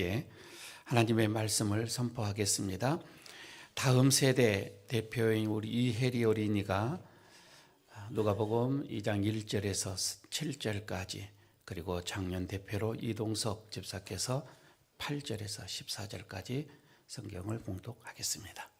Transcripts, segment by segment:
번째 하나님의 말씀을 선포하겠습니다. 다음 세대 대표인 우리 이혜리 어린이가 누가복음 2장 1절에서 7절까지 그리고 작년 대표로 이동석 집사께서 8절에서 14절까지 성경을 봉독하겠습니다.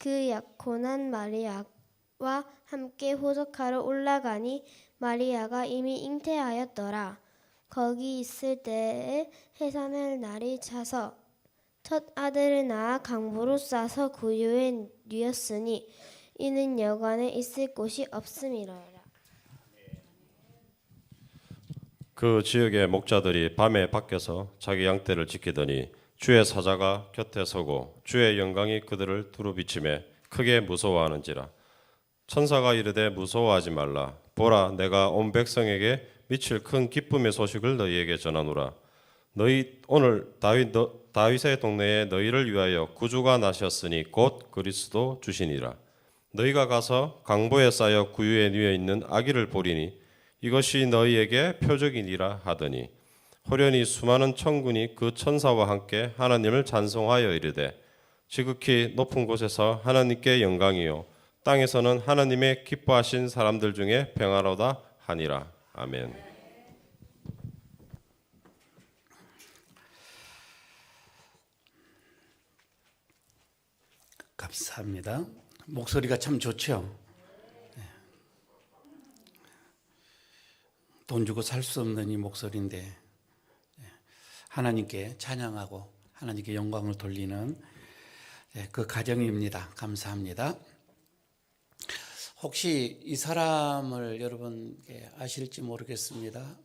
그 약혼한 마리아와 함께 호적하러 올라가니 마리아가 이미 잉태하였더라. 거기 있을 때에 해산할 날이 차서 첫 아들을 낳아 강보로 싸서 구유에 누였으니 이는 여관에 있을 곳이 없음이로라. 그 지역의 목자들이 밤에 밖에서 자기 양떼를 지키더니 주의 사자가 곁에 서고 주의 영광이 그들을 두루 비침에 크게 무서워하는지라. 천사가 이르되 무서워하지 말라. 보라 내가 온 백성에게 미칠 큰 기쁨의 소식을 너희에게 전하노라. 너희 오늘 다윗 너, 다윗의 동네에 너희를 위하여 구주가 나셨으니 곧 그리스도 주시니라. 너희가 가서 강보에 쌓여 구유에 누워 있는 아기를 보리니 이것이 너희에게 표적이니라 하더니 호련히 수많은 천군이 그 천사와 함께 하나님을 찬송하여 이르되 지극히 높은 곳에서 하나님께 영광이요 땅에서는 하나님의 기뻐하신 사람들 중에 평화로다 하니라 아멘. 감사합니다. 목소리가 참 좋죠. 네. 돈 주고 살 수 없는 이 목소리인데 네. 하나님께 찬양하고 하나님께 영광을 돌리는 네, 그 가정입니다. 감사합니다. 혹시 이 사람을 여러분 아실지 모르겠습니다.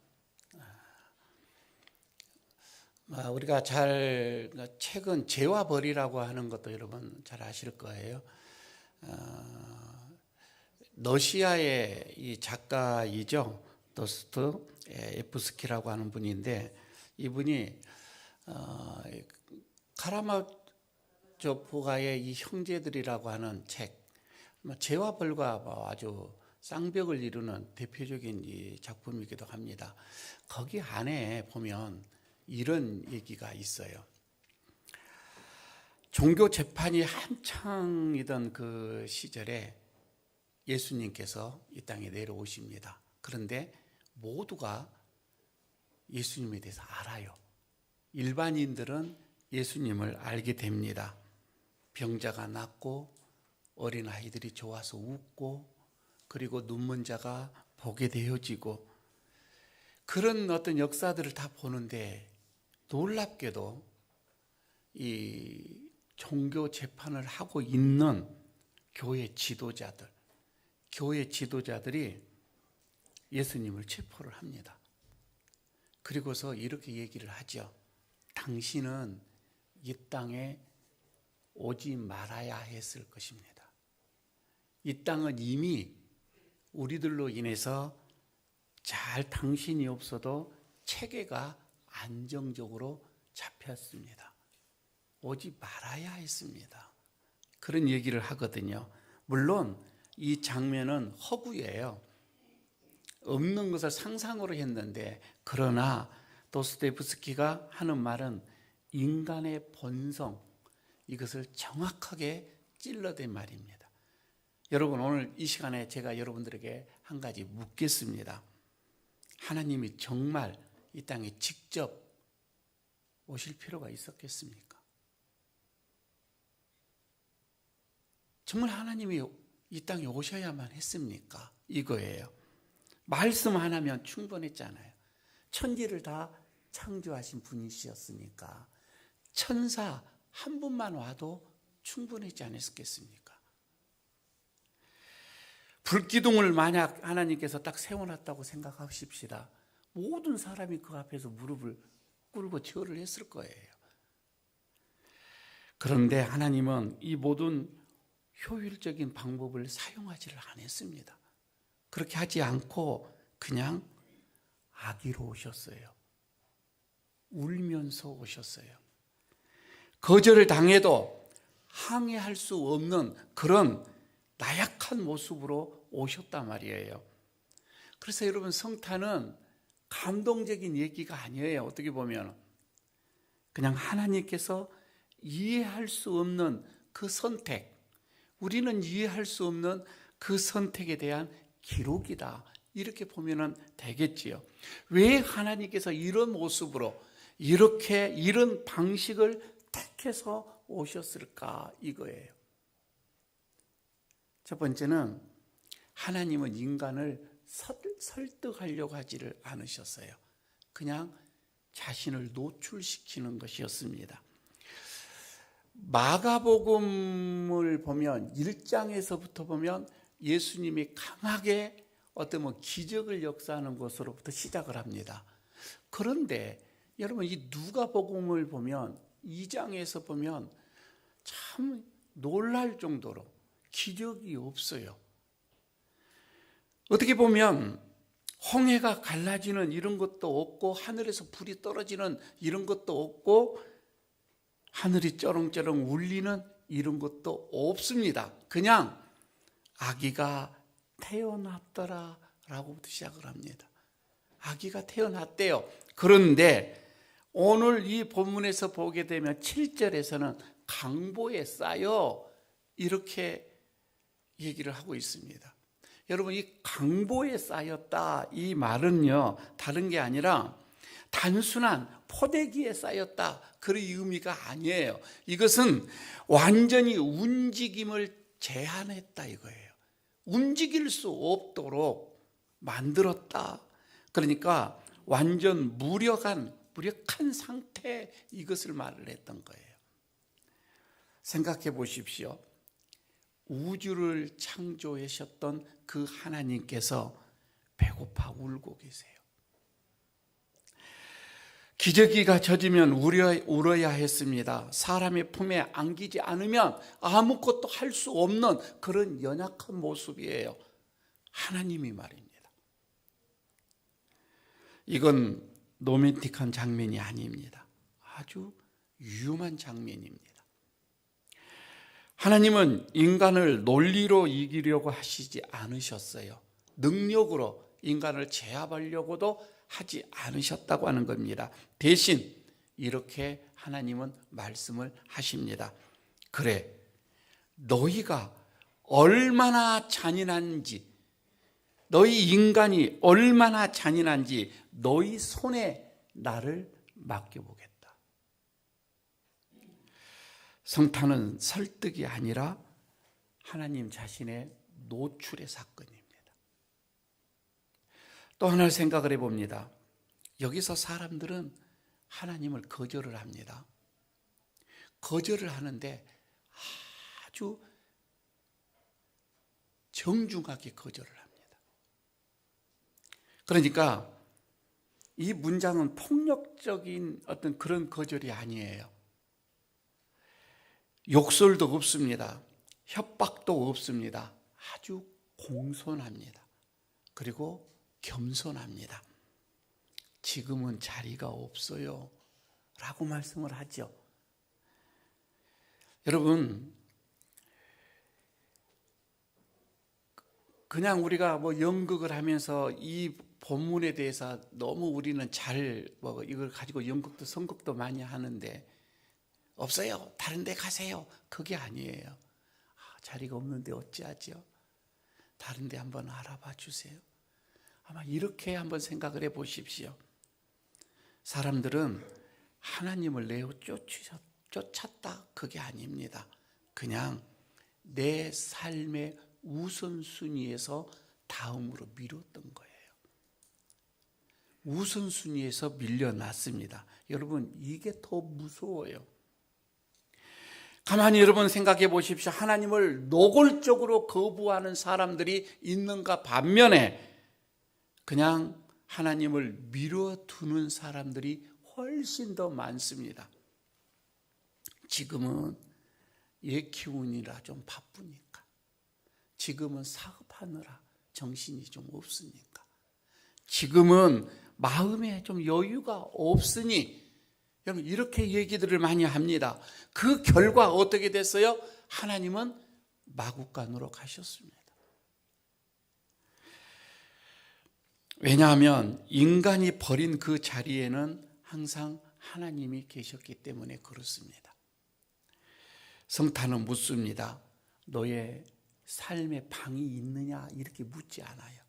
아, 우리가 잘 최근 재화벌이라고 하는 것도 여러분 잘 아실 거예요. 어, 러시아의 이 작가이죠. 도스트 에프스키라고 하는 분인데 이분이 어, 카라마조프가의 이 형제들이라고 하는 책, 뭐 재화벌과 뭐 아주 쌍벽을 이루는 대표적인 이 작품이기도 합니다. 거기 안에 보면 이런 얘기가 있어요. 종교 재판이 한창이던 그 시절에 예수님께서 이 땅에 내려오십니다. 그런데 모두가 예수님에 대해서 알아요. 일반인들은 예수님을 알게 됩니다. 병자가 낫고 어린 아이들이 좋아서 웃고 그리고 눈먼 자가 보게 되어지고 그런 어떤 역사들을 다 보는데 놀랍게도 이 종교 재판을 하고 있는 교회 지도자들, 교회 지도자들이 예수님을 체포를 합니다. 그리고서 이렇게 얘기를 하죠. 당신은 이 땅에 오지 말아야 했을 것입니다. 이 땅은 이미 우리들로 인해서 잘 당신이 없어도 체계가 안정적으로 잡혔습니다. 오지 말아야 했습니다. 그런 얘기를 하거든요. 물론 이 장면은 허구예요. 없는 것을 상상으로 했는데 그러나 도스토옙스키가 하는 말은 인간의 본성 이것을 정확하게 찔러댄 말입니다. 여러분 오늘 이 시간에 제가 여러분들에게 한 가지 묻겠습니다. 하나님이 정말 이 땅에 직접 오실 필요가 있었겠습니까? 정말 하나님이 이 땅에 오셔야만 했습니까? 이거예요. 말씀 하나면 충분했잖아요. 천지를 다 창조하신 분이셨으니까 천사 한 분만 와도 충분했지 않았겠습니까? 불기둥을 만약 하나님께서 딱 세워놨다고 생각하십시다. 모든 사람이 그 앞에서 무릎을 꿇고 절을 했을 거예요. 그런데 하나님은 이 모든 효율적인 방법을 사용하지를 않았습니다. 그렇게 하지 않고 그냥 아기로 오셨어요. 울면서 오셨어요. 거절을 당해도 항해할 수 없는 그런 나약한 모습으로 오셨단 말이에요. 그래서 여러분 성탄은 감동적인 얘기가 아니에요. 어떻게 보면 그냥 하나님께서 이해할 수 없는 그 선택, 우리는 이해할 수 없는 그 선택에 대한 기록이다. 이렇게 보면은 되겠지요. 왜 하나님께서 이런 모습으로 이렇게 이런 방식을 택해서 오셨을까 이거예요. 첫 번째는 하나님은 인간을 설- 설득하려고 하지를 않으셨어요. 그냥 자신을 노출시키는 것이었습니다. 마가복음을 보면 1장에서부터 보면 예수님이 강하게 어떤 뭐 기적을 역사하는 것으로부터 시작을 합니다. 그런데 여러분 이 누가복음을 보면 2장에서 보면 참 놀랄 정도로 기적이 없어요. 어떻게 보면 홍해가 갈라지는 이런 것도 없고 하늘에서 불이 떨어지는 이런 것도 없고 하늘이 쩌렁쩌렁 울리는 이런 것도 없습니다. 그냥 아기가 태어났더라 라고부터 시작을 합니다. 아기가 태어났대요. 그런데 오늘 이 본문에서 보게 되면 7절에서는 강보에 쌓여 이렇게 얘기를 하고 있습니다. 여러분 이 강보에 쌓였다 이 말은요 다른 게 아니라 단순한 포대기에 쌓였다 그런 의미가 아니에요. 이것은 완전히 움직임을 제한했다 이거예요. 움직일 수 없도록 만들었다. 그러니까 완전 무력한 무력한 상태 이것을 말을 했던 거예요. 생각해 보십시오. 우주를 창조하셨던 그 하나님께서 배고파 울고 계세요. 기저귀 가 젖으면 울어, 울어야 했습니다. 사람의 품에 안기지 않으면 아무것도 할 수 없는 그런 연약한 모습이에요. 하나님이 말입니다. 이건 로맨틱한 장면이 아닙니다. 아주 위험한 장면입니다. 하나님은 인간을 논리로 이기려고 하시지 않으셨어요. 능력으로 인간을 제압하려고도 하지 않으셨다고 하는 겁니다. 대신 이렇게 하나님은 말씀을 하십니다. 그래, 너희가 얼마나 잔인한지, 너희 인간이 얼마나 잔인한지 너희 손에 나를 맡겨보겠다. 성탄은 설득이 아니라 하나님 자신의 노출의 사건입니다. 또 하나를 생각을 해봅니다. 여기서 사람들은 하나님을 거절을 합니다. 거절을 하는데 아주 정중하게 거절을 합니다. 그러니까 이 문장은 폭력적인 어떤 그런 거절이 아니에요. 욕설도 없습니다. 협박도 없습니다. 아주 공손합니다. 그리고 겸손합니다. 지금은 자리가 없어요. 라고 말씀을 하죠. 여러분, 그냥 우리가 뭐 연극을 하면서 이 본문에 대해서 너무 우리는 잘 뭐 이걸 가지고 연극도 선극도 많이 하는데 없어요. 다른 데 가세요. 그게 아니에요. 아, 자리가 없는데 어찌하지요? 다른 데 한번 알아봐 주세요. 아마 이렇게 한번 생각을 해 보십시오. 사람들은 하나님을 내어 쫓았다. 그게 아닙니다. 그냥 내 삶의 우선순위에서 다음으로 미뤘던 거예요. 우선순위에서 밀려났습니다. 여러분, 이게 더 무서워요. 가만히 여러분 생각해 보십시오. 하나님을 노골적으로 거부하는 사람들이 있는가 반면에 그냥 하나님을 미뤄두는 사람들이 훨씬 더 많습니다. 지금은 얘 키우느라 좀 바쁘니까. 지금은 사업하느라 정신이 좀 없으니까. 지금은 마음에 좀 여유가 없으니 여러분 이렇게 얘기들을 많이 합니다. 그 결과 어떻게 됐어요? 하나님은 마국간으로 가셨습니다. 왜냐하면 인간이 버린 그 자리에는 항상 하나님이 계셨기 때문에 그렇습니다. 성탄은 묻습니다. 너의 삶의 방이 있느냐 이렇게 묻지 않아요.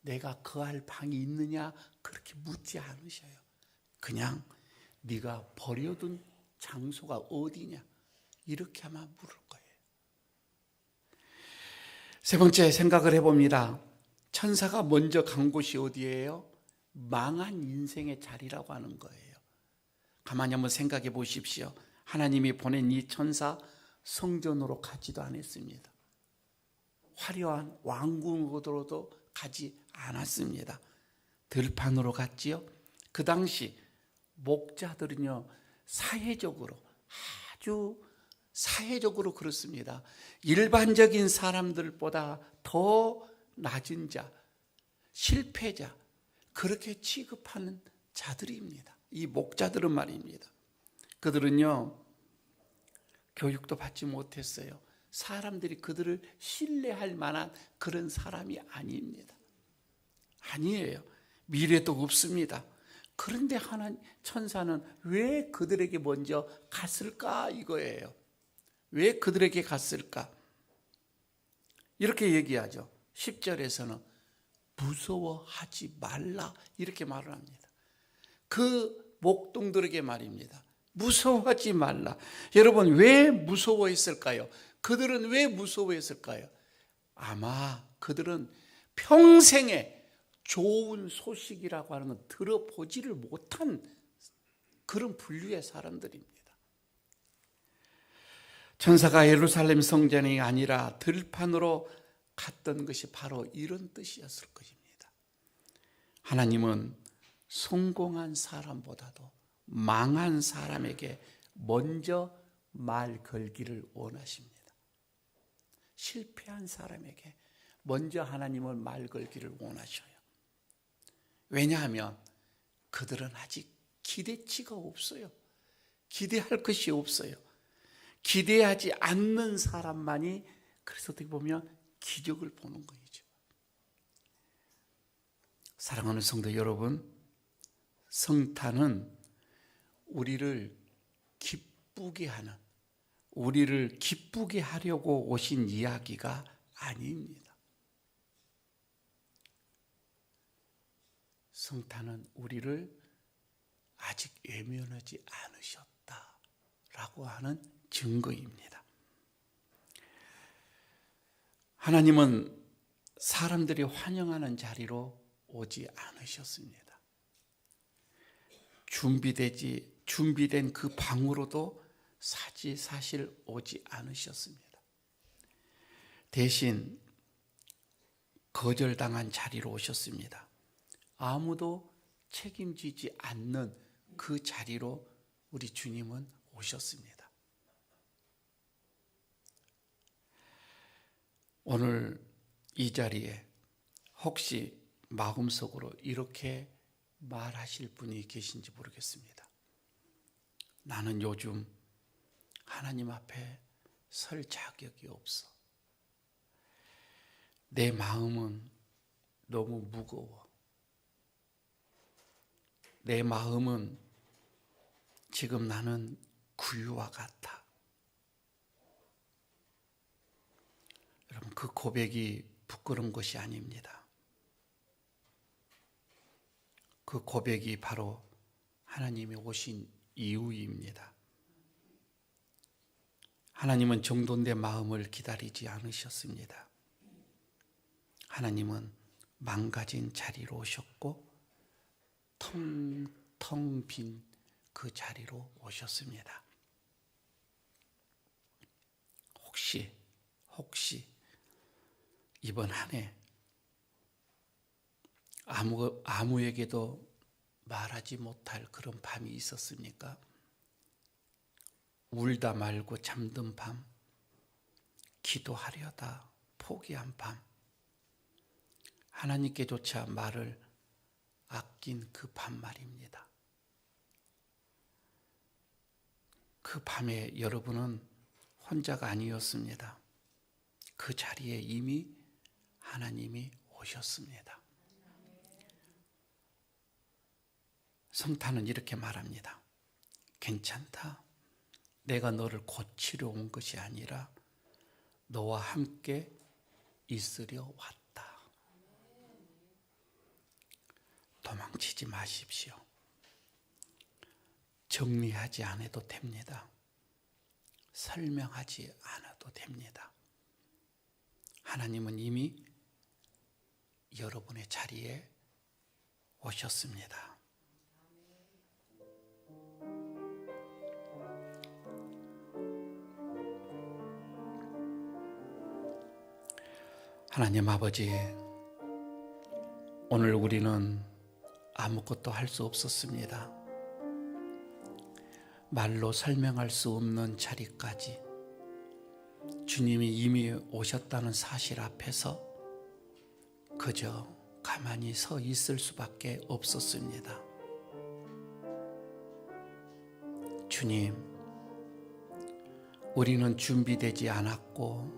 내가 거할 방이 있느냐 그렇게 묻지 않으셔요. 그냥 네가 버려둔 장소가 어디냐 이렇게만 물을 거예요. 세 번째 생각을 해봅니다. 천사가 먼저 간 곳이 어디예요? 망한 인생의 자리라고 하는 거예요. 가만히 한번 생각해 보십시오. 하나님이 보낸 이 천사 성전으로 가지도 않았습니다. 화려한 왕궁으로도 가지 않았습니다. 들판으로 갔지요. 그 당시 목자들은요 사회적으로 아주 사회적으로 그렇습니다. 일반적인 사람들보다 더 낮은 자, 실패자 그렇게 취급하는 자들입니다. 이 목자들은 말입니다. 그들은요 교육도 받지 못했어요. 사람들이 그들을 신뢰할 만한 그런 사람이 아닙니다. 아니에요. 미래도 없습니다. 그런데 하나님 천사는 왜 그들에게 먼저 갔을까 이거예요. 왜 그들에게 갔을까? 이렇게 얘기하죠. 10절에서는 무서워하지 말라 이렇게 말을 합니다. 그 목동들에게 말입니다. 무서워하지 말라. 여러분 왜 무서워했을까요? 그들은 왜 무서워했을까요? 아마 그들은 평생에 좋은 소식이라고 하는 건 들어보지를 못한 그런 분류의 사람들입니다. 천사가 예루살렘 성전이 아니라 들판으로 갔던 것이 바로 이런 뜻이었을 것입니다. 하나님은 성공한 사람보다도 망한 사람에게 먼저 말 걸기를 원하십니다. 실패한 사람에게 먼저 하나님을 말 걸기를 원하셔요. 왜냐하면 그들은 아직 기대치가 없어요. 기대할 것이 없어요. 기대하지 않는 사람만이 그래서 어떻게 보면 기적을 보는 거죠. 사랑하는 성도 여러분, 성탄은 우리를 기쁘게 하는, 우리를 기쁘게 하려고 오신 이야기가 아닙니다. 성탄은 우리를 아직 외면하지 않으셨다라고 하는 증거입니다. 하나님은 사람들이 환영하는 자리로 오지 않으셨습니다. 준비되지 준비된 그 방으로도 사지 사실 오지 않으셨습니다. 대신 거절당한 자리로 오셨습니다. 아무도 책임지지 않는 그 자리로 우리 주님은 오셨습니다. 오늘 이 자리에 혹시 마음속으로 이렇게 말하실 분이 계신지 모르겠습니다. 나는 요즘 하나님 앞에 설 자격이 없어. 내 마음은 너무 무거워. 내 마음은 지금 나는 구유와 같아. 여러분, 그 고백이 부끄러운 것이 아닙니다. 그 고백이 바로 하나님이 오신 이유입니다. 하나님은 정돈된 마음을 기다리지 않으셨습니다. 하나님은 망가진 자리로 오셨고, 텅텅 빈 그 자리로 오셨습니다. 혹시 혹시 이번 한 해 아무 아무에게도 말하지 못할 그런 밤이 있었습니까? 울다 말고 잠든 밤, 기도하려다 포기한 밤, 하나님께조차 말을 아낀 그 밤 말입니다. 그 밤에 여러분은 혼자가 아니었습니다. 그 자리에 이미 하나님이 오셨습니다. 성탄은 이렇게 말합니다. 괜찮다. 내가 너를 고치려 온 것이 아니라 너와 함께 있으려 왔다. 도망치지 마십시오. 정리하지 않아도 됩니다. 설명하지 않아도 됩니다. 하나님은 이미 여러분의 자리에 오셨습니다. 하나님 아버지, 오늘 우리는 아무것도 할 수 없었습니다. 말로 설명할 수 없는 자리까지 주님이 이미 오셨다는 사실 앞에서 그저 가만히 서 있을 수밖에 없었습니다. 주님, 우리는 준비되지 않았고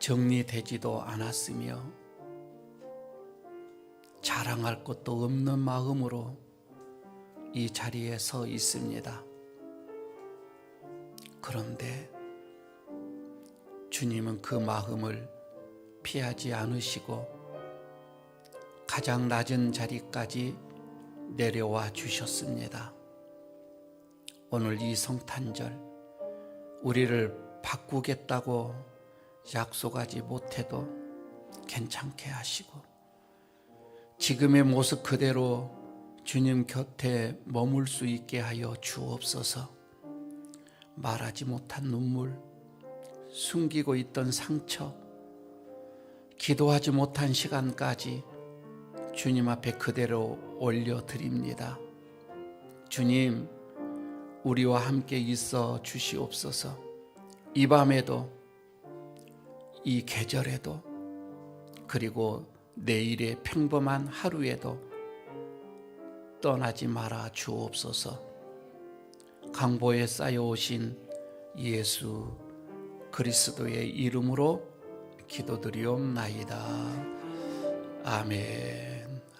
정리되지도 않았으며 자랑할 것도 없는 마음으로 이 자리에 서 있습니다. 그런데 주님은 그 마음을 피하지 않으시고 가장 낮은 자리까지 내려와 주셨습니다. 오늘 이 성탄절 우리를 바꾸겠다고 약속하지 못해도 괜찮게 하시고 지금의 모습 그대로 주님 곁에 머물 수 있게 하여 주옵소서. 말하지 못한 눈물, 숨기고 있던 상처, 기도하지 못한 시간까지 주님 앞에 그대로 올려드립니다. 주님, 우리와 함께 있어 주시옵소서. 이 밤에도, 이 계절에도, 그리고 내일의 평범한 하루에도 떠나지 말아 주옵소서. 강보에 쌓여오신 예수 그리스도의 이름으로 기도드리옵나이다. 아멘.